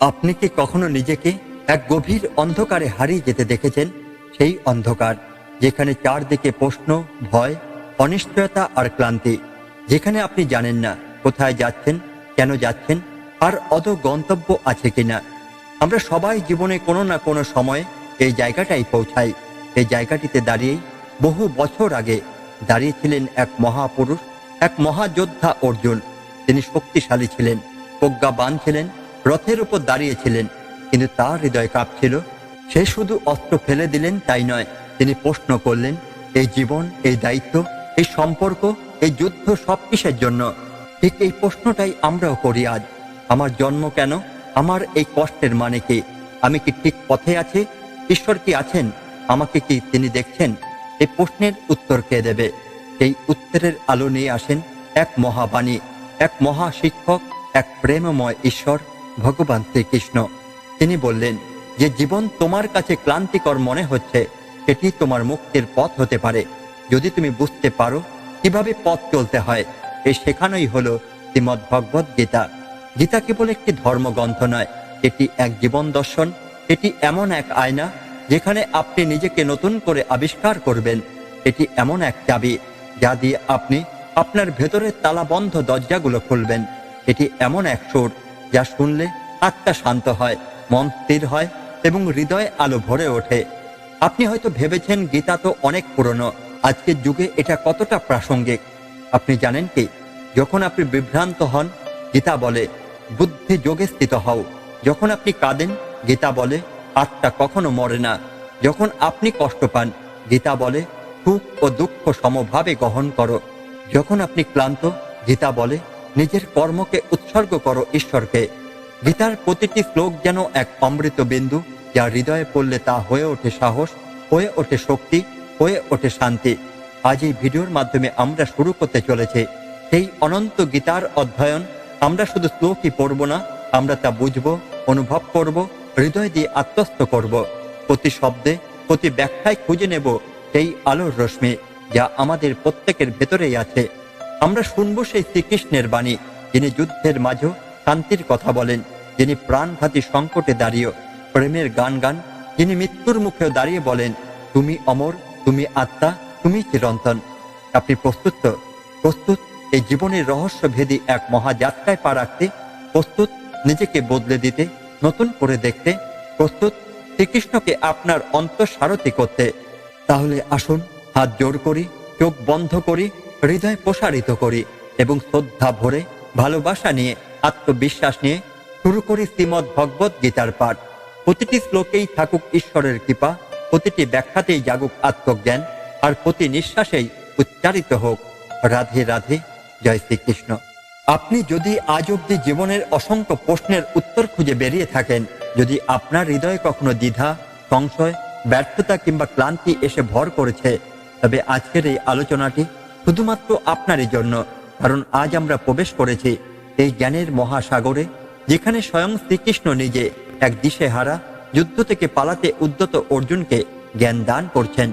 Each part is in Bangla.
আপনি কি কখনো নিজেকে এক গভীর অন্ধকারে হারিয়ে যেতে দেখেছেন? সেই অন্ধকার, যেখানে চারদিকে প্রশ্ন, ভয়, অনিশ্চয়তা আর ক্লান্তি, যেখানে আপনি জানেন না কোথায় যাচ্ছেন, কেন যাচ্ছেন, আর অত গন্তব্য আছে কিনা। আমরা সবাই জীবনে কোনো না কোনো সময়ে এই জায়গাটাই পৌঁছাই। এই জায়গাটিতে দাঁড়িয়েই বহু বছর আগে দাঁড়িয়েছিলেন এক মহাপুরুষ, এক মহাযোদ্ধা অর্জুন। তিনি শক্তিশালী ছিলেন, প্রজ্ঞাবান ছিলেন রথের উপর দাঁড়িয়েছিলেন, কিন্তু তার হৃদয় কাঁপছিল। সে শুধু অস্ত্র ফেলে দিলেন, তাই নয়, তিনি প্রশ্ন করলেন এই জীবন এই দায়িত্ব এই সম্পর্ক এই যুদ্ধ সব কিসের জন্য? ঠিক এই প্রশ্নটাই আমরাও করি আজ। আমার জন্ম কেন? আমার এই কষ্টের মানে কি? আমি কি ঠিক পথে আছি? ঈশ্বর কি আছেন? আমাকে কি তিনি দেখছেন? এই প্রশ্নের উত্তর কে দেবে? এই উত্তরের আলো নিয়ে আসেন এক মহাবাণী, এক মহা শিক্ষক এক প্রেমময় ঈশ্বর। ভগবান শ্রীকৃষ্ণ। তিনি বললেন, যে জীবন তোমার কাছে ক্লান্তিকর মনে হচ্ছে, সেটি তোমার মুক্তির পথ হতে পারে। যদি তুমি বুঝতে পারো কীভাবে পথ চলতে হয় এই শেখানোই হলো শ্রীমদ ভগবত গীতা। গীতা কেবল একটি ধর্মগ্রন্থ নয়, এটি এক জীবন দর্শন, এটি এমন এক আয়না, যেখানে আপনি নিজেকে নতুন করে আবিষ্কার করবেন। এটি এমন এক চাবি, যা দিয়ে আপনি আপনার ভেতরের তালাবন্ধ দরজাগুলো খুলবেন। এটি এমন এক সুর যা শুনলে আত্মা শান্ত হয়, মন স্থির হয় এবং হৃদয়ে আলো ভরে ওঠে। আপনি হয়তো ভেবেছেন গীতা তো অনেক পুরনো, আজকের যুগে এটা কতটা প্রাসঙ্গিক। আপনি জানেন কি, যখন আপনি বিভ্রান্ত হন, গীতা বলে, বুদ্ধি যোগে স্থিত হও। যখন আপনি কাঁদেন, গীতা বলে, আত্মা কখনো মরে না। যখন আপনি কষ্ট পান, গীতা বলে, সুখ ও দুঃখ সমভাবে গ্রহণ করো। যখন আপনি ক্লান্ত, গীতা বলে নিজের কর্মকে উৎসর্গ করো ঈশ্বরকে। গীতার প্রতিটি শ্লোক যেন এক অমৃত বিন্দু, যা হৃদয়ে পড়লে তা হয়ে ওঠে সাহস, হয়ে ওঠে শক্তি, হয়ে ওঠে শান্তি। আজ এই ভিডিওর মাধ্যমে আমরা শুরু করতে চলেছে। সেই অনন্ত গীতার অধ্যয়ন, আমরা শুধু শ্লোকই পড়ব না, আমরা তা বুঝব, অনুভব করব, হৃদয় দিয়ে আত্মস্থ করব। প্রতি শব্দে, প্রতি ব্যাখ্যায় খুঁজে নেব সেই আলোর রশ্মি, যা আমাদের প্রত্যেকের ভেতরেই আছে। আমরা শুনব সেই শ্রীকৃষ্ণের বাণী, যিনি যুদ্ধের মাঝেও শান্তির কথা বলেন, যিনি প্রাণঘাতী সংকটে দাঁড়িয়ে প্রেমের গান গান, যিনি মৃত্যুর মুখেও দাঁড়িয়ে বলেন, তুমি অমর, তুমি আত্মা, তুমি চিরন্তন আপনি প্রস্তুত তো? প্রস্তুত, এই জীবনের রহস্য ভেদি এক মহাযাত্রায় পা রাখতে, প্রস্তুত নিজেকে বদলে দিতে, নতুন করে দেখতে, প্রস্তুত শ্রীকৃষ্ণকে আপনার অন্তঃসারথি করতে তাহলে আসুন, হাত জোর করি, চোখ বন্ধ করি হৃদয় প্রসারিত করি এবং শ্রদ্ধা ভরে ভালোবাসা নিয়ে, আত্মবিশ্বাস নিয়ে শুরু করি শ্রীমদ ভগবত গীতার পাঠ। প্রতিটি শ্লোকেই থাকুক ঈশ্বরের কৃপা, প্রতিটি ব্যাখ্যাতেই জাগুক আত্মজ্ঞান, আর প্রতি নিঃশ্বাসেই উচ্চারিত হোক রাধে রাধে, জয় শ্রীকৃষ্ণ। আপনি যদি আজ অব্দি জীবনের অসংখ্য প্রশ্নের উত্তর খুঁজে বেরিয়ে থাকেন, যদি আপনার হৃদয়ে কখনো দ্বিধা, সংশয়, ব্যর্থতা কিংবা ক্লান্তি এসে ভর করেছে, তবে আজকের এই আলোচনাটি শুধুমাত্র আপনারই জন্য, কারণ আজ আমরা প্রবেশ করেছি এই জ্ঞানের মহাসাগরে, যেখানে স্বয়ং শ্রীকৃষ্ণ নিজে এক দিশেহারা যুদ্ধ থেকে পালাতে উদ্যত অর্জুনকে জ্ঞান দান করছেন।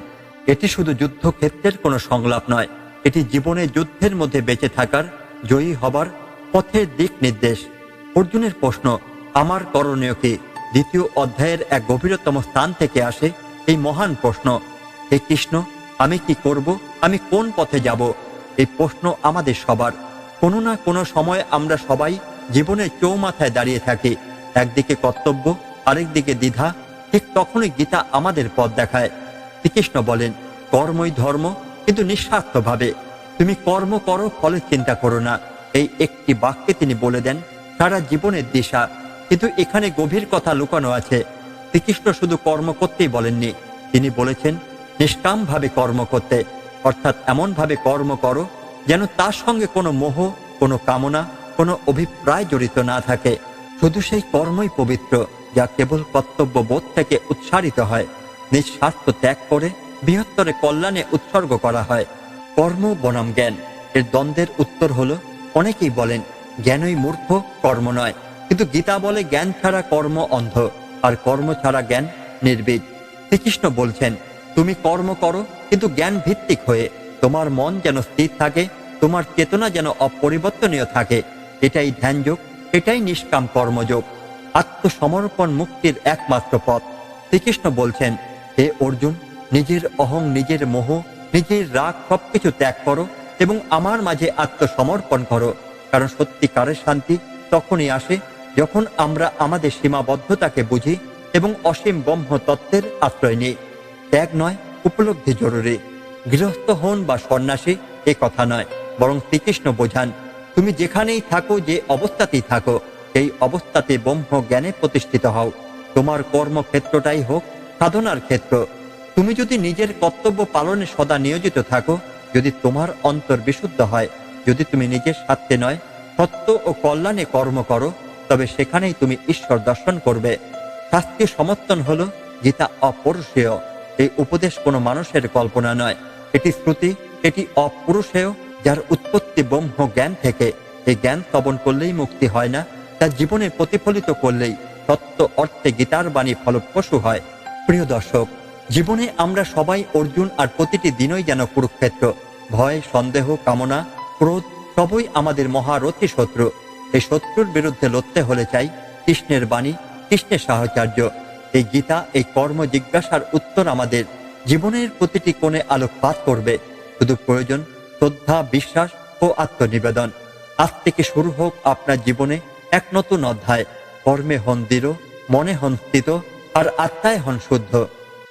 এটি শুধু যুদ্ধক্ষেত্রের কোনো সংলাপ নয়, এটি জীবনে যুদ্ধের মধ্যে বেঁচে থাকার জয়ী হবার পথের দিক নির্দেশ অর্জুনের প্রশ্ন, আমার করণীয় কি? দ্বিতীয় অধ্যায়ের এক গভীরতম স্থান থেকে আসে এই মহান প্রশ্ন, হে কৃষ্ণ আমি কি করব? আমি কোন পথে যাব? এই প্রশ্ন আমাদের সবার। কোনো না কোনো সময় আমরা সবাই জীবনের চৌমাথায় দাঁড়িয়ে থাকি। একদিকে কর্তব্য, আরেকদিকে দ্বিধা। ঠিক তখনই গীতা আমাদের পথ দেখায়। শ্রীকৃষ্ণ বলেন, কর্মই ধর্ম, কিন্তু নিঃস্বার্থভাবে। তুমি কর্ম করো, ফলে চিন্তা করো না। এই একটি বাক্যে তিনি বলে দেন, সারা জীবনের দিশা। কিন্তু এখানে গভীর কথা লুকানো আছে। শ্রীকৃষ্ণ শুধু কর্ম করতেই বলেননি। তিনি বলেছেন নিষ্কামভাবে কর্ম করতে, অর্থাৎ এমনভাবে কর্ম করো যেন তার সঙ্গে কোনো মোহ, কোনো কামনা, কোনো অভিপ্রায় জড়িত না থাকে। শুধু সেই কর্মই পবিত্র, যা কেবল কর্তব্য বোধ থেকে উৎসারিত হয়। নিজ স্বার্থ ত্যাগ করে বৃহত্তরে কল্যাণে উৎসর্গ করা হয়। কর্ম বনাম জ্ঞান। এর দ্বন্দ্বের উত্তর হলো, অনেকেই বলেন, জ্ঞানই মূর্খ, কর্ম নয়। কিন্তু গীতা বলে, জ্ঞান ছাড়া কর্ম অন্ধ, আর কর্ম ছাড়া জ্ঞান নির্বীজ শ্রীকৃষ্ণ বলছেন তুমি কর্ম করো, কিন্তু জ্ঞান ভিত্তিক হয়ে তোমার মন যেন স্থির থাকে, তোমার চেতনা যেন অপরিবর্তনীয় থাকে। এটাই ধ্যানযোগ, এটাই নিষ্কাম কর্মযোগ। আত্মসমর্পণ মুক্তির একমাত্র পথ। শ্রীকৃষ্ণ বলছেন, হে অর্জুন, নিজের অহং, নিজের মোহ, নিজের রাগ সবকিছু ত্যাগ করো এবং আমার মাঝে আত্মসমর্পণ করো। কারণ সত্যিকারের শান্তি তখনই আসে যখন আমরা আমাদের সীমাবদ্ধতাকে বুঝি এবং অসীম ব্রহ্ম তত্ত্বের আশ্রয় নিই। ত্যাগ নয়, উপলব্ধি জরুরি। গৃহস্থ হন বা সন্ন্যাসী, এ কথা নয়, বরং শ্রীকৃষ্ণ বোঝান, তুমি যেখানেই থাকো, যে অবস্থাতেই থাকো, সেই অবস্থাতে ব্রহ্ম জ্ঞানে প্রতিষ্ঠিত হও। তোমার কর্মক্ষেত্রটাই হোক সাধনার ক্ষেত্র। তুমি যদি নিজের কর্তব্য পালনে সদা নিয়োজিত থাকো, যদি তোমার অন্তর বিশুদ্ধ হয়, যদি তুমি নিজের স্বার্থে নয়, সত্য ও কল্যাণে কর্ম করো, তবে সেখানেই তুমি ঈশ্বর দর্শন করবে। শাস্ত্রীয় সমর্থন হলো, গীতা অপরুষেয়। এই উপদেশ কোনো মানুষের কল্পনা নয়। এটি শ্রুতি, এটি অপুরুষেয়, যার উৎপত্তি ব্রহ্ম জ্ঞান থেকে। এই জ্ঞান স্তবন করলেই মুক্তি হয় না তার জীবনে প্রতিফলিত করলেই সত্য অর্থে গীতার বাণী ফলপ্রসূ হয়। প্রিয় দর্শক, জীবনে আমরা সবাই অর্জুন আর প্রতিটি দিনই যেন কুরুক্ষেত্র। ভয়, সন্দেহ, কামনা, ক্রোধ সবই আমাদের মহারথী শত্রু। এই শত্রুর বিরুদ্ধে লড়তে হলে চাই কৃষ্ণের বাণী, কৃষ্ণের সাহচর্য। এই গীতা, এই কর্ম জিজ্ঞাসার উত্তর আমাদের জীবনের প্রতিটি কোণে আলোকপাত করবে। শুধু প্রয়োজন শ্রদ্ধা, বিশ্বাস ও আত্মনিবেদন। আজ থেকে শুরু হোক আপনার জীবনে এক নতুন অধ্যায়। কর্মে হন দৃঢ়, মনে হন স্থিত, আর আত্মায় হন শুদ্ধ।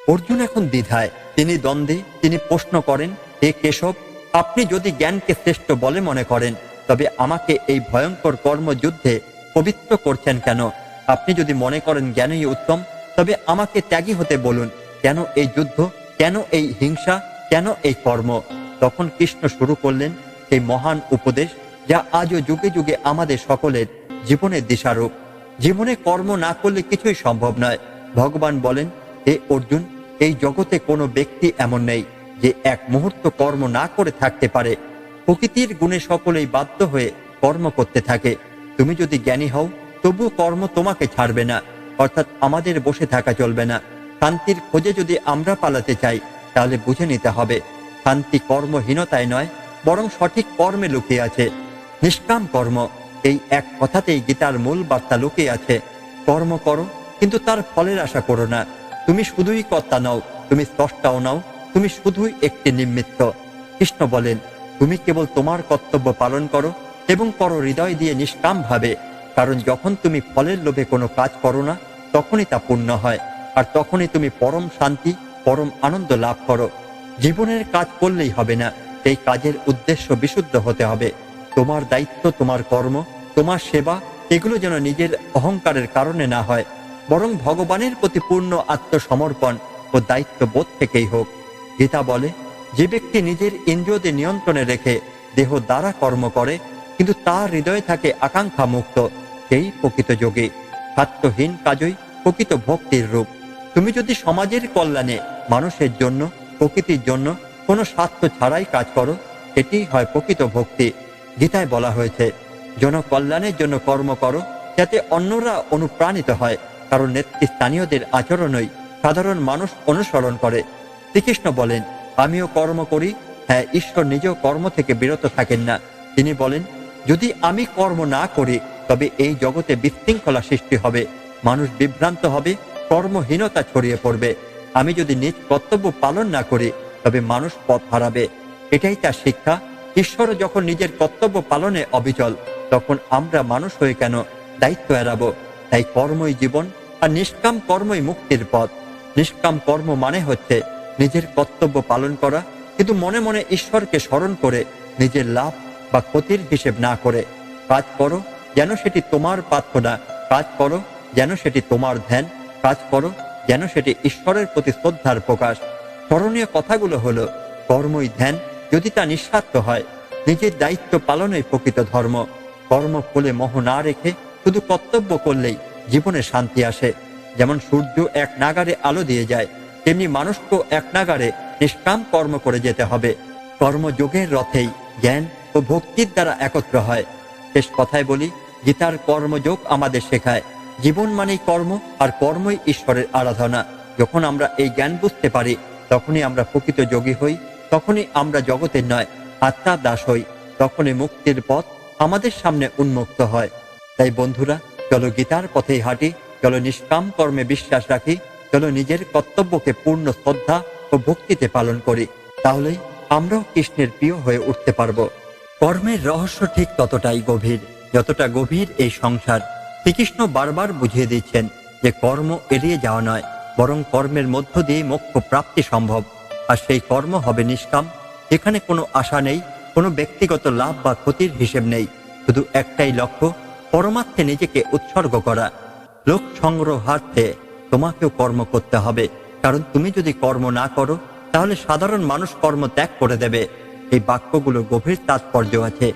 অর্জুন এখন দ্বিধায়। তিনি দ্বন্দ্বে, তিনি প্রশ্ন করেন, হে কেশব, আপনি যদি জ্ঞানকে শ্রেষ্ঠ বলে মনে করেন, তবে আমাকে এই ভয়ঙ্কর কর্মযুদ্ধে পবিত্র করছেন কেন? আপনি যদি মনে করেন জ্ঞানই উত্তম তবে আমাকে ত্যাগী হতে বলুন, কেন এই যুদ্ধ, কেন এই হিংসা, কেন এই কর্ম? তখন কৃষ্ণ শুরু করলেন এই মহান উপদেশ, যা আজও যুগে যুগে আমাদের সকলের জীবনের দিশারূপ। জীবনে কর্ম না করলে কিছুই সম্ভব নয়। ভগবান বলেন, হে অর্জুন, এই জগতে কোনো ব্যক্তি এমন নেই, যে এক মুহূর্ত কর্ম না করে থাকতে পারে। প্রকৃতির গুণে সকলেই বাধ্য হয়ে কর্ম করতে থাকে। তুমি যদি জ্ঞানী হও তবু কর্ম তোমাকে ছাড়বে না। অর্থাৎ আমাদের বসে থাকা চলবে না। শান্তির খোঁজে যদি আমরা পালাতে চাই, তাহলে বুঝে নিতে হবে, শান্তি কর্মহীনতায় নয়, বরং সঠিক কর্মে লুকিয়ে আছে। নিষ্কাম কর্ম, এই এক কথাতেই গীতার মূল বার্তা লুকিয়ে আছে। কর্ম করো, কিন্তু তার ফলের আশা করো না। তুমি শুধুই কর্তা নও, তুমি স্রষ্টাও নাও, তুমি শুধুই একটি নিমিত্ত। কৃষ্ণ বলেন, তুমি কেবল তোমার কর্তব্য পালন করো এবং করো হৃদয় দিয়ে নিষ্কাম ভাবে কারণ যখন তুমি ফলের লোভে কোনো কাজ করো না, তখনই তা পূর্ণ হয়, আর তখনই তুমি পরম শান্তি, পরম আনন্দ লাভ করো। জীবনের কাজ করলেই হবে না এই কাজের উদ্দেশ্য বিশুদ্ধ হতে হবে। তোমার দায়িত্ব, তোমার কর্ম, তোমার সেবা এগুলো যেন নিজের অহংকারের কারণে না হয়, বরং ভগবানের প্রতি পূর্ণ আত্মসমর্পণ ও দায়িত্ব বোধ থেকেই হোক। গীতা বলে, যে ব্যক্তি নিজের ইন্দ্রিয়দের নিয়ন্ত্রণে রেখে দেহ দ্বারা কর্ম করে, কিন্তু তার হৃদয়ে থাকে আকাঙ্ক্ষা মুক্ত সেই প্রকৃত যোগী স্বার্থহীন কাজই প্রকৃত ভক্তির রূপ। তুমি যদি সমাজের কল্যাণে, মানুষের জন্য, প্রকৃতির জন্য কোনো স্বার্থ ছাড়াই কাজ করো, সেটি হয় প্রকৃত ভক্তি। গীতায় বলা হয়েছে জনকল্যাণের জন্য কর্ম করো, যাতে অন্যরা অনুপ্রাণিত হয়, কারণ নেতৃস্থানীয়দের আচরণই সাধারণ মানুষ অনুসরণ করে। শ্রীকৃষ্ণ বলেন, আমিও কর্ম করি হ্যাঁ ঈশ্বর নিজেও কর্ম থেকে বিরত থাকেন না। তিনি বলেন, যদি আমি কর্ম না করি তবে এই জগতে বিশৃঙ্খলা সৃষ্টি হবে, মানুষ বিভ্রান্ত হবে, কর্মহীনতা ছড়িয়ে পড়বে। আমি যদি নিজ কর্তব্য পালন না করি, তবে মানুষ পথ হারাবে। এটাই তার শিক্ষা। ঈশ্বর যখন নিজের কর্তব্য পালনে অবিচল, তখন আমরা মানুষ হয়ে কেন দায়িত্ব এড়াবো? তাই কর্মই জীবন আর নিষ্কাম কর্মই মুক্তির পথ। নিষ্কাম কর্ম মানে হচ্ছে নিজের কর্তব্য পালন করা, কিন্তু মনে মনে ঈশ্বরকে স্মরণ করে নিজের লাভ বা ক্ষতির হিসেব না করে। কাজ করো যেন সেটি তোমার প্রার্থ না কাজ করো, যেন সেটি তোমার ধ্যান কাজ করো, যেন সেটি ঈশ্বরের প্রতি শ্রদ্ধার প্রকাশ। স্মরণীয় কথাগুলো হলো, কর্মই ধ্যান, যদি তা নিঃস্বার্থ হয়, নিজের দায়িত্ব পালনই প্রকৃত ধর্ম। কর্ম ফলে মোহ না রেখে, শুধু কর্তব্য করলেই জীবনে শান্তি আসে। যেমন সূর্য এক নাগারে আলো দিয়ে যায়, তেমনি মানুষকেও এক নাগারে নিষ্কাম কর্ম করে যেতে হবে। কর্মযোগের রথেই জ্ঞান ও ভক্তির দ্বারা একত্র হয়। শেষ কথায় বলি গীতার কর্মযোগ আমাদের শেখায়। জীবন মানেই কর্ম, আর কর্মই ঈশ্বরের আরাধনা। যখন আমরা এই জ্ঞান বুঝতে পারি, তখনই আমরা প্রকৃত যোগী হই, তখনই আমরা জগতের নয় আত্মার দাস হই, তখনই মুক্তির পথ আমাদের সামনে উন্মুক্ত হয়। তাই বন্ধুরা, চলো গীতার পথেই হাঁটি, চলো নিষ্কাম কর্মে বিশ্বাস রাখি, চলো নিজের কর্তব্যকে পূর্ণ শ্রদ্ধা ও ভক্তিতে পালন করি। তাহলেই আমরাও কৃষ্ণের প্রিয় হয়ে উঠতে পারব। কর্মের রহস্য ঠিক ততটাই গভীর। যতটা গভীর এই সংসার, শ্রীকৃষ্ণ বারবার বুঝিয়ে দিচ্ছেন যে কর্ম এড়িয়ে যাওয়া নয়, বরং কর্মের মধ্য দিয়ে মোক্ষ প্রাপ্তি সম্ভব। আর সেই কর্ম হবে নিষ্কাম এখানে কোনো আশা নেই, কোনো ব্যক্তিগত লাভ বা ক্ষতির হিসেব নেই। শুধু একটাই লক্ষ্য, পরমার্থে নিজেকে উৎসর্গ করা। লোক সংগ্রহার্থে তোমাকেও কর্ম করতে হবে, কারণ তুমি যদি কর্ম না করো, তাহলে সাধারণ মানুষ কর্ম ত্যাগ করে দেবে। এই বাক্যগুলো গভীর তাৎপর্য আছে।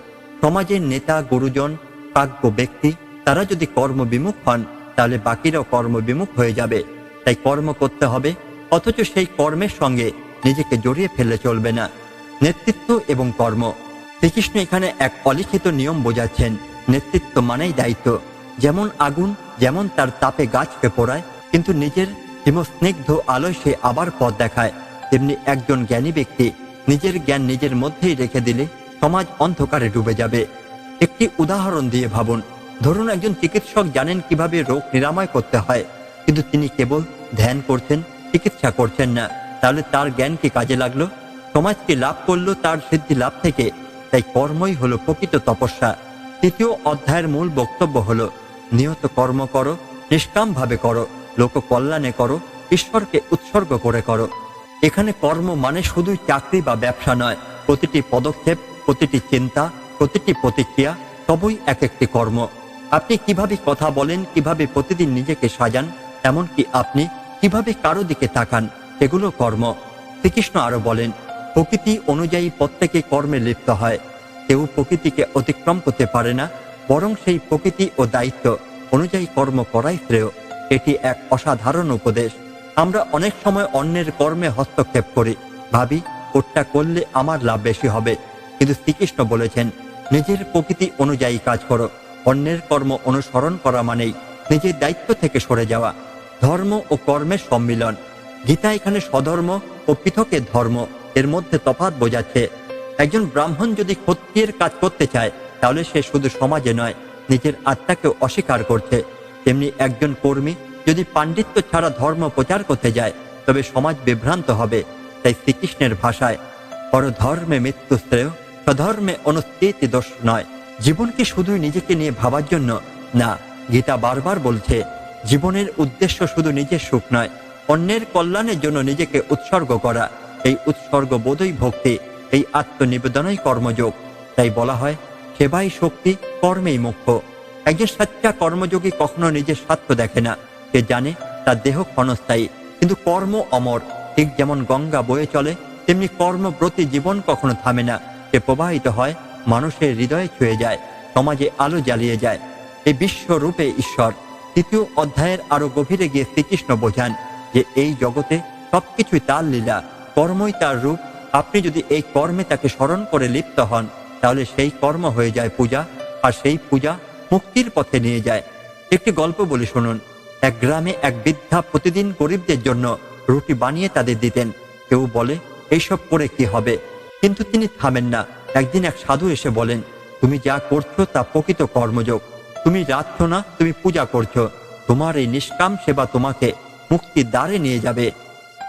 সমাজের নেতা, গুরুজন প্রাজ্ঞ ব্যক্তি, তারা যদি কর্ম বিমুখ হন, তাহলে বাকিরাও কর্ম বিমুখ হয়ে যাবে। তাই কর্ম করতে হবে, অথচ সেই কর্মের সঙ্গে নিজেকে জড়িয়ে ফেললে চলবে না। নেতৃত্ব এবং কর্ম। শ্রীকৃষ্ণ এখানে এক অলিখিত নিয়ম বোঝাচ্ছেন, নেতৃত্ব মানেই দায়িত্ব। যেমন আগুন, যেমন তার তাপে গাছকে পোড়ায়, কিন্তু নিজের হিমস্নিগ্ধ আলোয় সে আবার পথ দেখায়। তেমনি একজন জ্ঞানী ব্যক্তি নিজের জ্ঞান নিজের মধ্যেই রেখে দিলে সমাজ অন্ধকারে ডুবে যাবে। একটি উদাহরণ দিয়ে ভাবুন। ধরুন একজন চিকিৎসক জানেন কীভাবে রোগ নিরাময় করতে হয়, কিন্তু তিনি কেবল ধ্যান করছেন, চিকিৎসা করছেন না। তাহলে তার জ্ঞান কি কাজে লাগল? সমাজকে লাভ করল তার সিদ্ধি লাভ থেকে? তাই কর্মই হলো প্রকৃত তপস্যা। তৃতীয় অধ্যায়ের মূল বক্তব্য হলো, নিয়ত কর্ম করো নিষ্কাম ভাবে করো লোক কল্যাণে করো, ঈশ্বরকে উৎসর্গ করে করো। এখানে কর্ম মানে শুধুই চাকরি বা ব্যবসা নয়, প্রতিটি পদক্ষেপ, প্রতিটি চিন্তা প্রতিটি প্রতিক্রিয়া সবই এক একটি কর্ম। আপনি কীভাবে কথা বলেন, কীভাবে প্রতিদিন নিজেকে সাজান, এমনকি আপনি কীভাবে কারও দিকে তাকান, সেগুলো কর্ম। শ্রীকৃষ্ণ আরও বলেন, প্রকৃতি অনুযায়ী প্রত্যেকে কর্মে লিপ্ত হয়। কেউ প্রকৃতিকে অতিক্রম করতে পারে না, বরং সেই প্রকৃতি ও দায়িত্ব অনুযায়ী কর্ম করাই শ্রেয়। এটি এক অসাধারণ উপদেশ। আমরা অনেক সময় অন্যের কর্মে হস্তক্ষেপ করি। ভাবি, ওটা করলে আমার লাভ বেশি হবে। কিন্তু শ্রীকৃষ্ণ বলেছেন নিজের প্রকৃতি অনুযায়ী কাজ করো। অন্যের কর্ম অনুসরণ করা মানেই নিজের দায়িত্ব থেকে সরে যাওয়া। ধর্ম ও কর্মের সম্মিলন। গীতা এখানে স্বধর্ম ও পৃথকের ধর্ম, এর মধ্যে তফাৎ বোঝাচ্ছে। একজন ব্রাহ্মণ যদি ক্ষত্রিয়ের কাজ করতে চায়, তাহলে সে শুধু সমাজে নয়, নিজের আত্মাকেও অস্বীকার করছে। তেমনি একজন কর্মী যদি পাণ্ডিত্য ছাড়া ধর্ম প্রচার করতে যায়, তবে সমাজ বিভ্রান্ত হবে, তাই শ্রীকৃষ্ণের ভাষায়, পরধর্মে মৃত্যু শ্রেয় স্বধর্মে অনুস্থিতি দোষ নয়। জীবনকে শুধুই নিজেকে নিয়ে ভাবার জন্য না, গীতা বারবার বলছে, জীবনের উদ্দেশ্য শুধু নিজের সুখ নয়, অন্যের কল্যাণের জন্য নিজেকে উৎসর্গ করা। এই উৎসর্গ বোধই ভক্তি, এই আত্মনিবেদনই কর্মযোগ। তাই বলা হয়, সেবাই শক্তি, কর্মেই মুখ্য একজন সাচ্চা কর্মযোগী কখনো নিজের স্বার্থ দেখে না। সে জানে, তার দেহ ক্ষণস্থায়ী, কিন্তু কর্ম অমর। ঠিক যেমন গঙ্গা বয়ে চলে, তেমনি কর্মব্রতী জীবন কখনো থামে না। সে প্রবাহিত হয়, মানুষের হৃদয়ে ছুঁয়ে যায়, সমাজে আলো জ্বালিয়ে যায়। এই বিশ্বরূপে ঈশ্বর, তৃতীয় অধ্যায়ের আরও গভীরে গিয়ে শ্রীকৃষ্ণ বোঝান যে এই জগতে সবকিছুই তার লীলা, কর্মই তার রূপ। আপনি যদি এই কর্মে তাকে স্মরণ করে লিপ্ত হন, তাহলে সেই কর্ম হয়ে যায় পূজা, আর সেই পূজা মুক্তির পথে নিয়ে যায়। একটি গল্প বলি শুনুন। এক গ্রামে এক বৃদ্ধা প্রতিদিন গরিবদের জন্য রুটি বানিয়ে তাদের দিতেন। কেউ বলে, এইসব করে কি হবে? কিন্তু তিনি থামেন না। একদিন এক সাধু এসে বলেন, তুমি যা করছ তা প্রকৃত কর্মযোগ। তুমি রাখছো না, তুমি পূজা করছ। তোমার এই নিষ্কাম সেবা তোমাকে মুক্তির দ্বারে নিয়ে যাবে।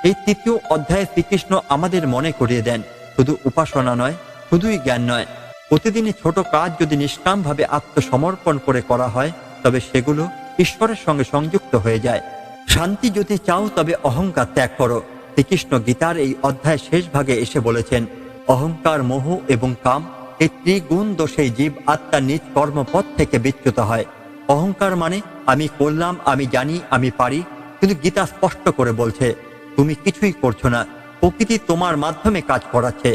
এই তৃতীয় অধ্যায়ে শ্রীকৃষ্ণ আমাদের মনে করিয়ে দেন, শুধু উপাসনা নয়, শুধুই জ্ঞান নয়। প্রতিদিনই ছোট কাজ যদি নিষ্কামভাবে আত্মসমর্পণ করে করা হয়, তবে সেগুলো ঈশ্বরের সঙ্গে সংযুক্ত হয়ে যায়। শান্তি যদি চাও তবে অহংকার ত্যাগ করো। শ্রীকৃষ্ণ গীতার এই অধ্যায় শেষ ভাগে এসে বলেছেন অহংকার মোহ এবং কাম এই ত্রিগুণ দোষেই জীব আত্মার নিজ কর্মপথ থেকে বিচ্যুত হয়। অহংকার মানে আমি করলাম, আমি জানি, আমি পারি, কিন্তু গীতা স্পষ্ট করে বলছে, তুমি কিছুই করছ না, প্রকৃতি তোমার মাধ্যমে কাজ করাচ্ছে।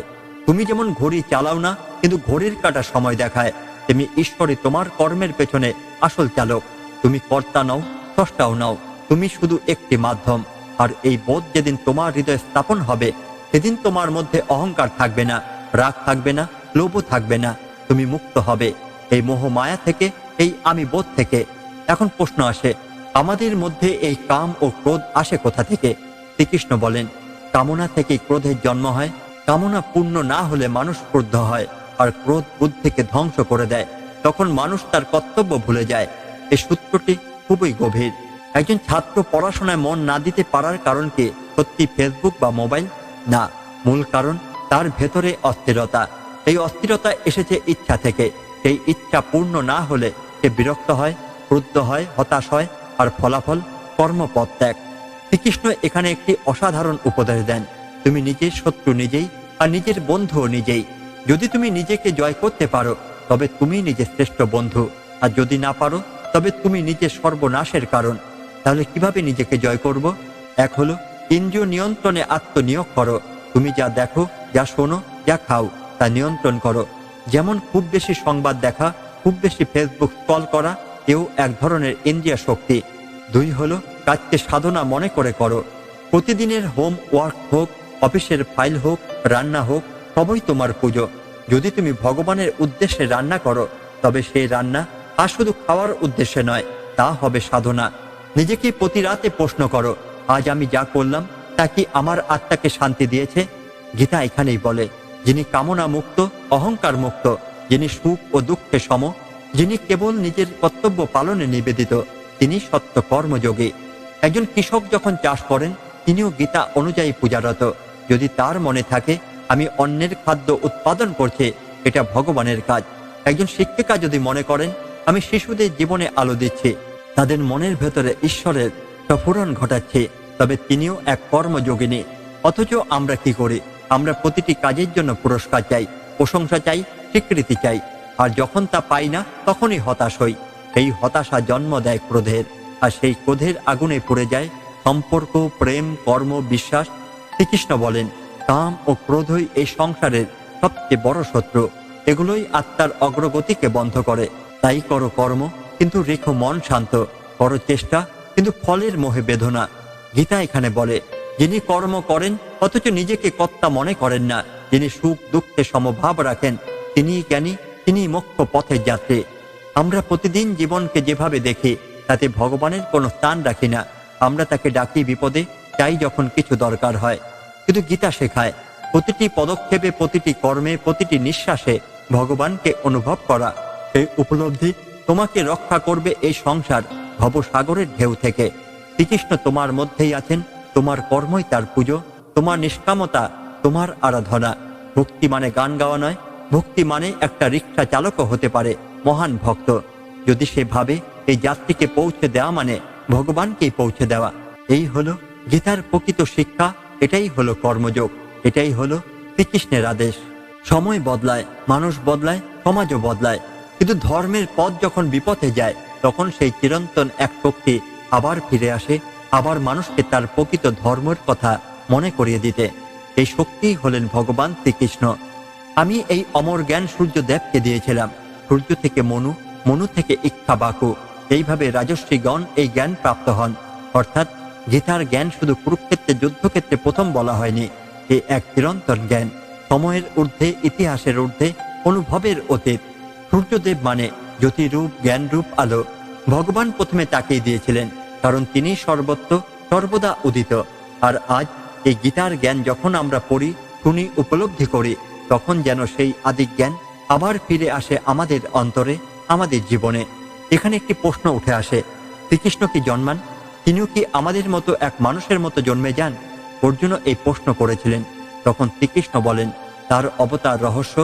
তুমি যেমন ঘড়ি চালাও না, কিন্তু ঘড়ির কাটা সময় দেখায়, তেমনি ঈশ্বরই তোমার কর্মের পেছনে আসল চালক। তুমি কর্তা নাও, স্রষ্টাও নাও, তুমি শুধু একটি মাধ্যম, আর এই বোধ যেদিন তোমার হৃদয়ে স্থাপন হবে সেদিন তোমার মধ্যে অহংকার থাকবে না, রাগ থাকবে না লোভ থাকবে না, তুমি মুক্ত হবে। এই মোহ মায়া থেকে, এই আমি বোধ থেকে। এখন প্রশ্ন আসে, আমাদের মধ্যে এই কাম ও ক্রোধ আসে কোথা থেকে? শ্রীকৃষ্ণ বলেন, কামনা থেকে ক্রোধের জন্ম হয়, কামনা পূর্ণ না হলে মানুষ ক্রুদ্ধ হয়, আর ক্রোধ বুদ্ধিকে ধ্বংস করে দেয়। তখন মানুষ তার কর্তব্য ভুলে যায়। এই সূত্রটি খুবই গভীর। একজন ছাত্র পড়াশোনায় মন না দিতে পারার কারণ কি? সত্যি ফেসবুক বা মোবাইল না, মূল কারণ তার ভেতরে অস্থিরতা। এই অস্থিরতা এসেছে ইচ্ছা থেকে। সেই ইচ্ছা পূর্ণ না হলে সে বিরক্ত হয়, ক্রুদ্ধ হয়, হতাশ হয়, আর ফলাফল কর্মপথ ত্যাগ। শ্রীকৃষ্ণ এখানে একটি অসাধারণ উপদেশ দেন, তুমি নিজের শত্রু নিজেই আর নিজের বন্ধুও নিজেই। যদি তুমি নিজেকে জয় করতে পারো, তবে তুমি নিজের শ্রেষ্ঠ বন্ধু। আর যদি না পারো, তবে তুমি নিজের সর্বনাশের কারণ। তাহলে কীভাবে নিজেকে জয় করব? এক হলো ইন্দ্রিয় নিয়ন্ত্রণে আত্মনিয়োগ করো। তুমি যা দেখো, যা শোনো, যা খাও, তা নিয়ন্ত্রণ করো। যেমন খুব বেশি সংবাদ দেখা, খুব বেশি ফেসবুক স্ক্রল করা, এও এক ধরনের ইন্দ্রিয় শক্তি। দুই হলো, কাজকে সাধনা মনে করে করো। প্রতিদিনের হোম ওয়ার্ক হোক, অফিসের ফাইল হোক, রান্না হোক, সবই তোমার পুজো। যদি তুমি ভগবানের উদ্দেশ্যে রান্না করো, তবে সেই রান্না আর শুধু খাওয়ার উদ্দেশ্যে নয়, তা হবে সাধনা। নিজেকে প্রতি রাতে প্রশ্ন করো আজ আমি যা করলাম, তা কি আমার আত্মাকে শান্তি দিয়েছে? গীতা এখানেই বলে, যিনি কামনা মুক্ত, অহংকার মুক্ত, যিনি সুখ ও দুঃখে সম, যিনি কেবল নিজের কর্তব্য পালনে নিবেদিত, তিনি সত্য কর্মযোগী। একজন কৃষক যখন চাষ করেন, তিনিও গীতা অনুযায়ী পূজারত। যদি তার মনে থাকে, আমি অন্যের খাদ্য উৎপাদন করছে, এটা ভগবানের কাজ। একজন শিক্ষিকা যদি মনে করেন, আমি শিশুদের জীবনে আলো দিচ্ছি, তাদের মনের ভেতরে ঈশ্বরের সফুরন ঘটাচ্ছে, তবে তিনিও এক কর্মযোগিনী। অথচ আমরা কি করি? আমরা প্রতিটি কাজের জন্য পুরস্কার চাই, প্রশংসা চাই, স্বীকৃতি চাই। আর যখন তা পাই না, তখনই হতাশ হই। সেই হতাশা জন্ম দেয় ক্রোধের, আর সেই ক্রোধের আগুনে পড়ে যায় সম্পর্ক, প্রেম, কর্ম, বিশ্বাস। শ্রীকৃষ্ণ বলেন, কাম ও ক্রোধই এই সংসারের সবচেয়ে বড় শত্রু। এগুলোই আত্মার অগ্রগতিকে বন্ধ করে। তাই করো কর্ম, কিন্তু রেখো মন শান্ত। করো চেষ্টা কিন্তু ফলের মোহে বেদনা। গীতা এখানে বলে, যিনি কর্ম করেন, অথচ নিজেকে কর্তা মনে করেন না। যিনি সুখ, দুঃখে সমভাব রাখেন তিনি জ্ঞানী তিনি মোক্ষ পথের যাত্রী। আমরা প্রতিদিন জীবনকে যেভাবে দেখি, তাতে ভগবানের কোনো স্থান রাখি না। আমরা তাকে ডাকি বিপদে, চাই যখন কিছু দরকার হয়। কিন্তু গীতা শেখায়, প্রতিটি পদক্ষেপে, প্রতিটি কর্মে, প্রতিটি নিঃশ্বাসে ভগবানকে অনুভব করা। সেই উপলব্ধি তোমাকে রক্ষা করবে এই সংসার। ভবসাগরের ঢেউ থেকে। শ্রীকৃষ্ণ তোমার মধ্যেই আছেন, তোমার কর্মই তার পুজো, তোমার নিষ্কামতা, তোমার আরাধনা। ভক্তি মানে গান গাওয়া নয়, ভক্তি মানে একটা রিক্সা চালকও হতে পারে, মহান ভক্ত। যদি সে ভাবে, এই যাত্রীকে পৌঁছে দেওয়া মানে ভগবানকেই পৌঁছে দেওয়া। এই হলো গীতার প্রকৃত শিক্ষা, এটাই হলো কর্মযোগ, এটাই হলো শ্রীকৃষ্ণের আদেশ। সময় বদলায়, মানুষ বদলায়, সমাজও বদলায়। কিন্তু ধর্মের পথ যখন বিপথে যায় তখন সেই চিরন্তন এক শক্তি আবার ফিরে আসে, আবার মানুষকে তার প্রকৃত ধর্মের কথা মনে করিয়ে দিতে। এই শক্তিই হলেন ভগবান শ্রীকৃষ্ণ। আমি এই অমর জ্ঞান সূর্যদেবকে দিয়েছিলাম। সূর্য থেকে মনু মনু থেকে ইচ্ছা বাকু। এইভাবে রাজস্বীগণ এই জ্ঞান প্রাপ্ত হন। অর্থাৎ গীতার জ্ঞান শুধু কুরুক্ষেত্রে, যুদ্ধক্ষেত্রে প্রথম বলা হয়নি। এ এক চিরন্তন জ্ঞান। সময়ের ঊর্ধ্বে, ইতিহাসের ঊর্ধ্বে, অনুভবের অতীত। সূর্যদেব মানে জ্যোতিরূপ, জ্ঞানরূপ আলো ভগবান প্রথমে তাকেই দিয়েছিলেন, কারণ তিনি সর্বত্র, সর্বদা উদিত। আর আজ এই গীতার জ্ঞান যখন আমরা পড়ি, শুনি, উপলব্ধি করি, তখন যেন সেই আদি জ্ঞান আবার ফিরে আসে আমাদের অন্তরে, আমাদের জীবনে। এখানে একটি প্রশ্ন উঠে আসে, শ্রীকৃষ্ণ কি জন্মান? তিনিও কি আমাদের মতো এক মানুষের মতো জন্মে যান? অর্জুন এই প্রশ্ন করেছিলেন, তখন শ্রীকৃষ্ণ বলেন, তার অবতার রহস্য,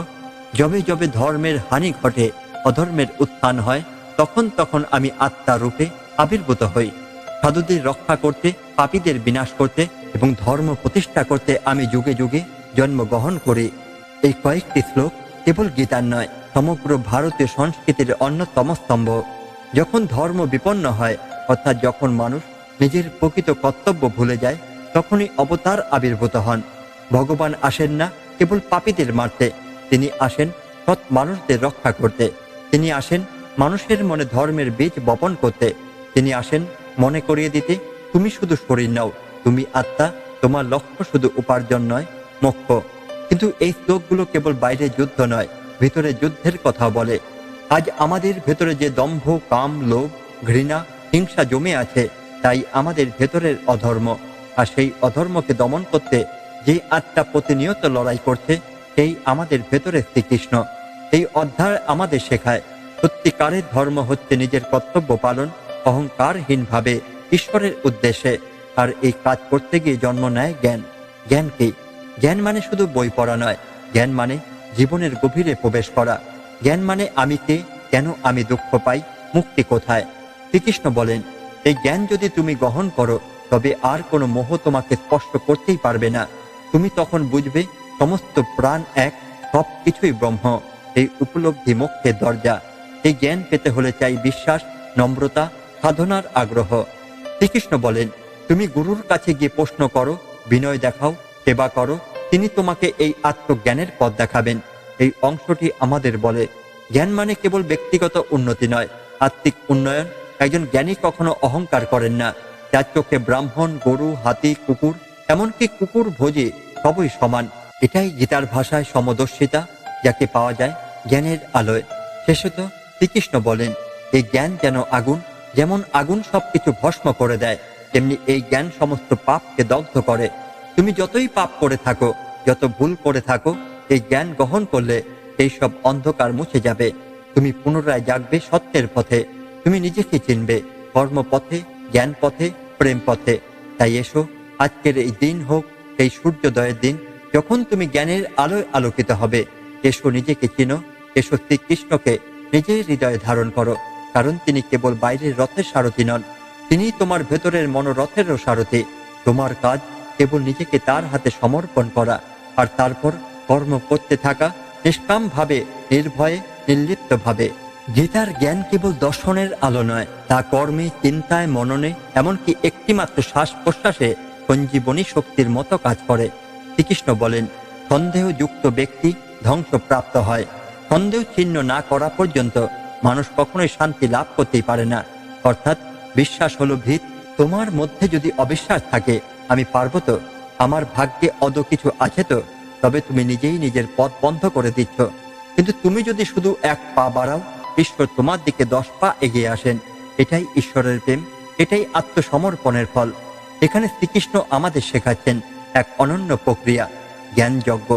যবে যবে ধর্মের হানি ঘটে অধর্মের উত্থান হয়, তখন তখন আমি আত্মা রূপে আবির্ভূত হই। সাধুদের রক্ষা করতে, পাপীদের বিনাশ করতে এবং ধর্ম প্রতিষ্ঠা করতে আমি যুগে যুগে জন্মগ্রহণ করি। এই কয়েকটি শ্লোক কেবল গীতার নয়, সমগ্র ভারতীয় সংস্কৃতির অন্যতম স্তম্ভ। যখন ধর্ম বিপন্ন হয়, অর্থাৎ যখন মানুষ নিজের প্রকৃত কর্তব্য ভুলে যায়, তখনই অবতার আবির্ভূত হন। ভগবান আসেন না কেবল পাপীদের মারতে, তিনি আসেন সৎ মানুষদের রক্ষা করতে। তিনি আসেন মানুষের মনে ধর্মের বীজ বপন করতে। তিনি আসেন, মনে করিয়ে দিতে, তুমি শুধু শরীর নাও, তুমি আত্মা, তোমার লক্ষ্য শুধু উপার্জন নয়, মোক্ষ। কিন্তু এই শ্লোকগুলো কেবল বাইরে যুদ্ধ নয়, ভিতরে যুদ্ধের কথা বলে। আজ আমাদের ভেতরে যে দম্ভ, কাম, লোভ, ঘৃণা, হিংসা জমে আছে, তাই আমাদের ভেতরের অধর্ম। আর সেই অধর্মকে দমন করতে যে আত্মা প্রতিনিয়ত লড়াই করছে, সেই আমাদের ভেতরে শ্রীকৃষ্ণ। এই অধ্যায় আমাদের শেখায়, সত্যিকারের ধর্ম হচ্ছে নিজের কর্তব্য পালন অহংকারহীনভাবে ঈশ্বরের উদ্দেশ্যে। আর এই কাজ করতে গিয়ে জন্ম নেয় জ্ঞান। জ্ঞান কি? জ্ঞান মানে শুধু বই পড়া নয়। জ্ঞান মানে জীবনের গভীরে প্রবেশ করা। জ্ঞান মানে আমি কে, কেন আমি দুঃখ পাই, মুক্তি কোথায়? শ্রীকৃষ্ণ বলেন, এই জ্ঞান যদি তুমি গ্রহণ করো, তবে আর কোনো মোহ তোমাকে স্পষ্ট করতেই পারবে না। তুমি তখন বুঝবে, সমস্ত প্রাণ এক সব কিছুই ব্রহ্ম। এই উপলব্ধি মুখ্যের দরজা। এই জ্ঞান পেতে হলে চাই বিশ্বাস, নম্রতা, সাধনার আগ্রহ। শ্রীকৃষ্ণ বলেন, তুমি গুরুর কাছে গিয়ে প্রশ্ন করো, বিনয় দেখাও, সেবা করো, তিনি তোমাকে এই আত্মজ্ঞানের পথ দেখাবেন। এই অংশটি আমাদের বলে, জ্ঞান মানে কেবল ব্যক্তিগত উন্নতি নয়, আত্মিক উন্নয়ন। একজন জ্ঞানী কখনো অহংকার করেন না। যার চোখে ব্রাহ্মণ, গরু, হাতি, কুকুর, এমনকি কুকুর ভোজে সবই সমান। এটাই গীতার ভাষায় সমদর্শিতা। যাকে পাওয়া যায় জ্ঞানের আলোয়। শেষত শ্রীকৃষ্ণ বলেন, এই জ্ঞান যেন আগুন, যেমন আগুন সবকিছু ভস্ম করে দেয়, তেমনি এই জ্ঞান সমস্ত পাপকে দগ্ধ করে। তুমি যতই পাপ করে থাকো, যত ভুল করে থাকো, এই জ্ঞান গ্রহণ করলে এই সব অন্ধকার মুছে যাবে। তুমি পুনরায় জাগবে সত্যের পথে, তুমি নিজেকে চিনবে কর্মপথে জ্ঞান পথে প্রেম পথে তাই এসো, আজকের এই দিন হোক, এই সূর্যোদয়ের দিন, যখন তুমি জ্ঞানের আলোয় আলোকিত হবে। এসো নিজেকে চিনো, এসো শ্রীকৃষ্ণকে নিজের হৃদয়ে ধারণ করো, কারণ তিনি কেবল বাইরের রথের সারথি নন, তিনি তোমার ভেতরের মনোরথেরও সারথি। তোমার কাজ কেবল নিজেকে তার হাতে সমর্পণ করা, আর তারপর কর্ম করতে থাকা নিষ্কাম ভাবে নির্ভয়ে নির্লিপ্ত ভাবে গীতার জ্ঞান কেবল দর্শনের আলো নয়, তা কর্মে, চিন্তায়, মননে, এমনকি একটিমাত্র শ্বাস প্রশ্বাসে সঞ্জীবনী শক্তির মতো কাজ করে। শ্রীকৃষ্ণ বলেন সন্দেহযুক্ত ব্যক্তি ধ্বংসপ্রাপ্ত হয়। সন্দেহ চিহ্ন না করা পর্যন্ত মানুষ কখনোই শান্তি লাভ করতেই পারে না। অর্থাৎ বিশ্বাস হলো ভিত। তোমার মধ্যে যদি অবিশ্বাস থাকে, আমি পারব তো? আমার ভাগ্যে অদ কিছু আছে তো? তবে তুমি নিজেই নিজের পথ বন্ধ করে দিচ্ছ। কিন্তু তুমি যদি শুধু এক পা বাড়াও, ঈশ্বর তোমার দিকে দশ পা এগিয়ে আসেন। এটাই ঈশ্বরের প্রেম, এটাই আত্মসমর্পণের ফল। এখানে শ্রীকৃষ্ণ আমাদের শেখাচ্ছেন এক অনন্য প্রক্রিয়া। জ্ঞান যজ্ঞ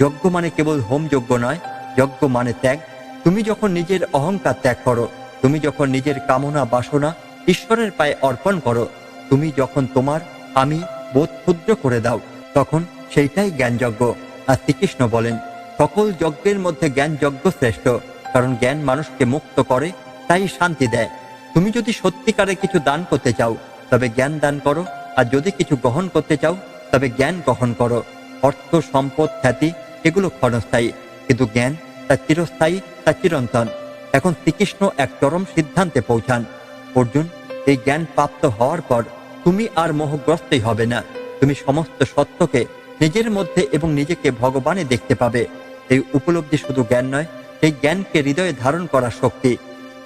যজ্ঞ মানে কেবল হোম যজ্ঞ নয়, যজ্ঞ মানে ত্যাগ। তুমি যখন নিজের অহংকার ত্যাগ করো, তুমি যখন নিজের কামনা বাসনা ঈশ্বরের পায়ে অর্পণ করো, তুমি যখন তোমার আমি বোধ ক্ষুদ্র করে দাও, তখন সেইটাই জ্ঞানযজ্ঞ। আর শ্রীকৃষ্ণ বলেন, সকল যজ্ঞের মধ্যে জ্ঞান যজ্ঞ শ্রেষ্ঠ, কারণ জ্ঞান মানুষকে মুক্ত করে, তাই শান্তি দেয়। তুমি যদি সত্যিকারে কিছু দান করতে চাও, তবে জ্ঞান দান করো, আর যদি কিছু গ্রহণ করতে চাও, তবে জ্ঞান গ্রহণ করো। অর্থ, সম্পদ, খ্যাতি, এগুলো ক্ষণস্থায়ী। কিন্তু জ্ঞান, তা চিরস্থায়ী, তা চিরন্তন। এখন শ্রীকৃষ্ণ এক চরম সিদ্ধান্তে পৌঁছান। অর্জুন, এই জ্ঞান প্রাপ্ত হওয়ার পর তুমি আর মোহগ্রস্তই হবে না। তুমি সমস্ত সত্যকে নিজের মধ্যে এবং নিজেকে ভগবানে দেখতে পাবে। এই উপলব্ধি শুধু জ্ঞান নয়, এই জ্ঞানকে হৃদয়ে ধারণ করার শক্তি।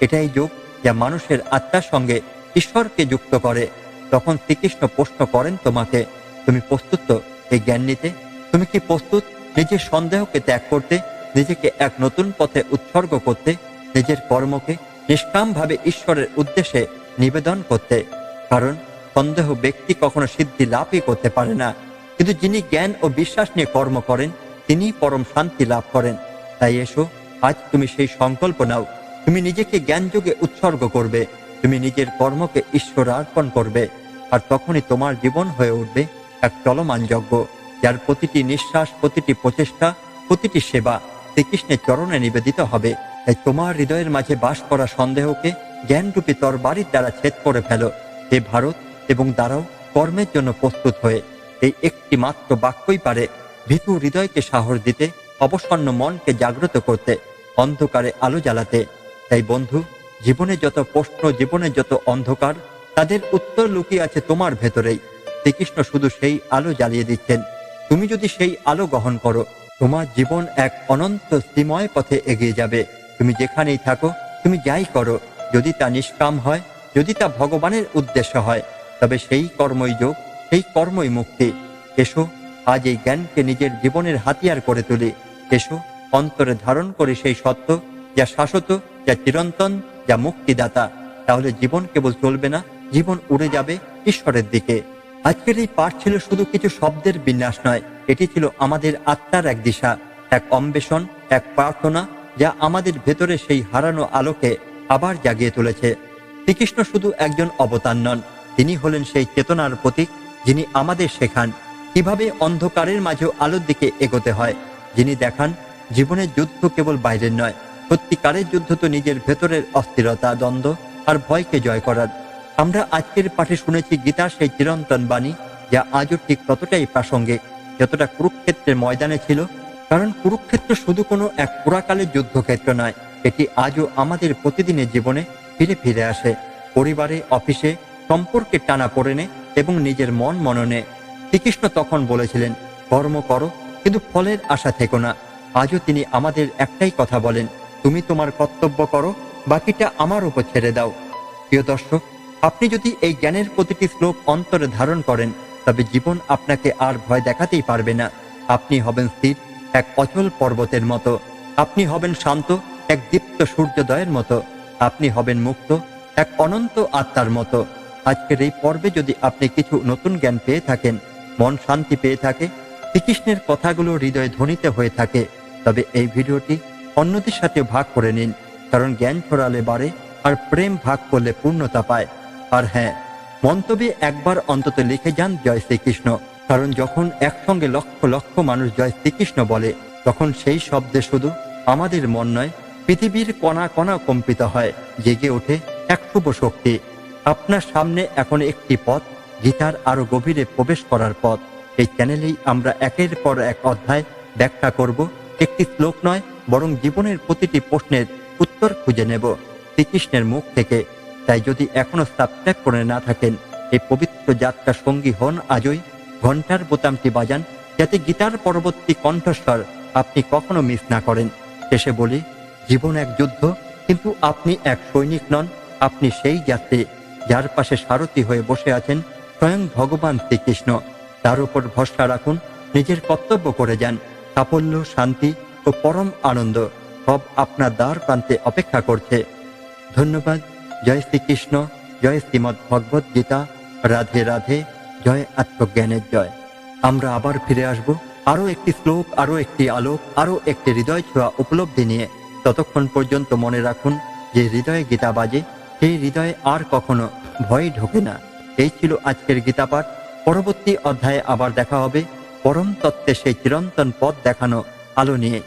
এটাই যোগ যা মানুষের আত্মার সঙ্গে ঈশ্বরকে যুক্ত করে। তখন শ্রীকৃষ্ণ প্রশ্ন করেন তোমাকে, তুমি প্রস্তুত এই জ্ঞান নিতে? তুমি কি প্রস্তুত নিজের সন্দেহকে ত্যাগ করতে, নিজেকে এক নতুন পথে উৎসর্গ করতে, নিজের কর্মকে নিষ্কামভাবে ঈশ্বরের উদ্দেশ্যে নিবেদন করতে? কারণ সন্দেহ ব্যক্তি কখনো সিদ্ধি লাভই করতে পারে না। কিন্তু যিনি জ্ঞান ও বিশ্বাস নিয়ে কর্ম করেন তিনি পরম শান্তি লাভ করেন। তাই এসো, আজ তুমি সেই সংকল্প নাও। তুমি নিজেকে জ্ঞান যোগে উৎসর্গ করবে। তুমি নিজের কর্মকে ঈশ্বর অর্পণ করবে। আর তখনই তোমার জীবন হয়ে উঠবে এক চলমান যজ্ঞ। যার প্রতিটি নিঃশ্বাস, প্রতিটি প্রচেষ্টা, প্রতিটি সেবা শ্রীকৃষ্ণের চরণে নিবেদিত হবে। তাই তোমার হৃদয়ের মাঝে বাস করা সন্দেহকে জ্ঞানরূপী তর বাড়ির দ্বারা ছেদ করে ফেলো। হে ভারত এবং দাঁড়াও, কর্মের জন্য প্রস্তুত হয়ে। এই একটি মাত্র বাক্যই পারে ভীতু হৃদয়কে সাহস দিতে, অবসন্ন মনকে জাগ্রত করতে, অন্ধকারে আলো জ্বালাতে। তাই বন্ধু, জীবনে যত প্রশ্ন, জীবনে যত অন্ধকার, তাদের উত্তর লুকিয়ে আছে তোমার ভেতরেই। শ্রীকৃষ্ণ শুধু সেই আলো জ্বালিয়ে দিচ্ছেন। তুমি যদি সেই আলো গ্রহণ করো, তোমার জীবন এক অনন্ত শ্রীময় পথে এগিয়ে যাবে। তুমি যেখানেই থাকো, তুমি যাই করো, যদি তা নিষ্কাম হয়, যদি তা ভগবানের উদ্দেশ্য হয়, তবে সেই কর্মই যোগ, সেই কর্মই মুক্তি। এসো, আজ এই জ্ঞানকে নিজের জীবনের হাতিয়ার করে তুলি। এসো, অন্তরে ধারণ করে সেই সত্য, যা শাশ্বত, যা চিরন্তন, যা মুক্তিদাতা। তাহলে জীবন কেবল চলবে না, জীবন উড়ে যাবে ঈশ্বরের দিকে। আজকের এই পাঠ ছিল শুধু কিছু শব্দের বিন্যাস নয়, এটি ছিল আমাদের আত্মার এক দিশা, এক অন্বেষণ এক প্রার্থনা, যা আমাদের ভেতরে সেই হারানো আলোকে আবার জাগিয়ে তুলেছে। শ্রীকৃষ্ণ শুধু একজন অবতার নন, তিনি হলেন সেই চেতনার প্রতীক, যিনি আমাদের শেখান কীভাবে অন্ধকারের মাঝেও আলোর দিকে এগোতে হয়। যিনি দেখান জীবনের যুদ্ধ কেবল বাইরের নয়, সত্যিকারের যুদ্ধ তো নিজের ভেতরের অস্থিরতা, দ্বন্দ্ব আর ভয়কে জয় করার। আমরা আজকের পাঠে শুনেছি গীতার সেই চিরন্তন বাণী, যা আজও ঠিক ততটাই প্রাসঙ্গিক, যতটা কুরুক্ষেত্রের ময়দানে ছিল, কারণ কুরুক্ষেত্র শুধু কোনো এক পুরাকালের যুদ্ধক্ষেত্র নয়, এটি আজও আমাদের প্রতিদিনের জীবনে ফিরে ফিরে আসে। পরিবারে, অফিসে, সম্পর্কে টানা পড়েনে এবং নিজের মন মননে। শ্রীকৃষ্ণ তখন বলেছিলেন, কর্ম করো, কিন্তু ফলের আশা থেকো না। আজও তিনি আমাদের একটাই কথা বলেন, তুমি তোমার কর্তব্য করো, বাকিটা আমার উপর ছেড়ে দাও। প্রিয় দর্শক আপনি যদি এই জ্ঞানের প্রতিটি শ্লোক অন্তরে ধারণ করেন, তবে জীবন আপনাকে আর ভয় দেখাতেই পারবে না। আপনি হবেন স্থির, এক অচল পর্বতের মতো। আপনি হবেন শান্ত, এক দীপ্ত সূর্যোদয়ের মতো। আপনি হবেন মুক্ত, এক অনন্ত আত্মার মতো। আজকের এই পর্বে যদি আপনি কিছু নতুন জ্ঞান পেয়ে থাকেন, মন শান্তি পেয়ে থাকে, শ্রীকৃষ্ণের কথাগুলো হৃদয়ে ধ্বনিতে হয়ে থাকে, তবে এই ভিডিওটি অন্যদের সাথে ভাগ করে নিন, কারণ জ্ঞান ছড়ালে বাড়ে আর প্রেম ভাগ করলে পূর্ণতা পায়। আর হ্যাঁ মন্তব্যে একবার অন্তত লিখে যান জয় শ্রীকৃষ্ণ, কারণ যখন একসঙ্গে লক্ষ লক্ষ মানুষ জয় শ্রীকৃষ্ণ বলে, তখন সেই শব্দে শুধু আমাদের মন নয়, পৃথিবীর কণা কণা কম্পিত হয়, জেগে ওঠে এক শুভ শক্তি। আপনার সামনে এখন একটি পথ, গীতার আরও গভীরে প্রবেশ করার পথ। এই চ্যানেলেই আমরা একের পর এক অধ্যায় ব্যাখ্যা করব। একটি শ্লোক নয়, বরং জীবনের প্রতিটি প্রশ্নের উত্তর খুঁজে নেব। শ্রীকৃষ্ণের মুখ থেকে তাই যদি এখনও সাবস্ক্রাইব করে না থাকেন এই পবিত্র যাত্রা সঙ্গী হন আজই। ঘণ্টার বোতামটি বাজান, যাতে গীতার পরবর্তী কণ্ঠস্বর আপনি কখনো মিস না করেন। শেষে বলি, জীবন এক যুদ্ধ, কিন্তু আপনি এক সৈনিক নন। আপনি সেই যাত্রী, যার পাশে সারথি হয়ে বসে আছেন স্বয়ং ভগবান শ্রীকৃষ্ণ। তার উপর ভরসা রাখুন, নিজের কর্তব্য করে যান। সাফল্য, শান্তি ও পরম আনন্দ সব আপনার দ্বার প্রান্তে অপেক্ষা করছে। ধন্যবাদ জয় শ্রীকৃষ্ণ, জয় শ্রীমদ ভগবত গীতা, রাধে রাধে, জয় আত্মজ্ঞানের জয়। আমরা আবার ফিরে আসব, আরও একটি শ্লোক আরও একটি আলোক আরও একটি হৃদয় ছোঁয়া উপলব্ধি নিয়ে। ততক্ষণ পর্যন্ত মনে রাখুন, যে হৃদয়ে গীতা বাজে, সেই হৃদয়ে আর কখনো ভয় ঢোকে না। এই ছিল আজকের গীতাপাঠ পরবর্তী অধ্যায়ে আবার দেখা হবে। পরম তত্ত্বে সেই চিরন্তন পথ দেখানো আলো নিয়ে।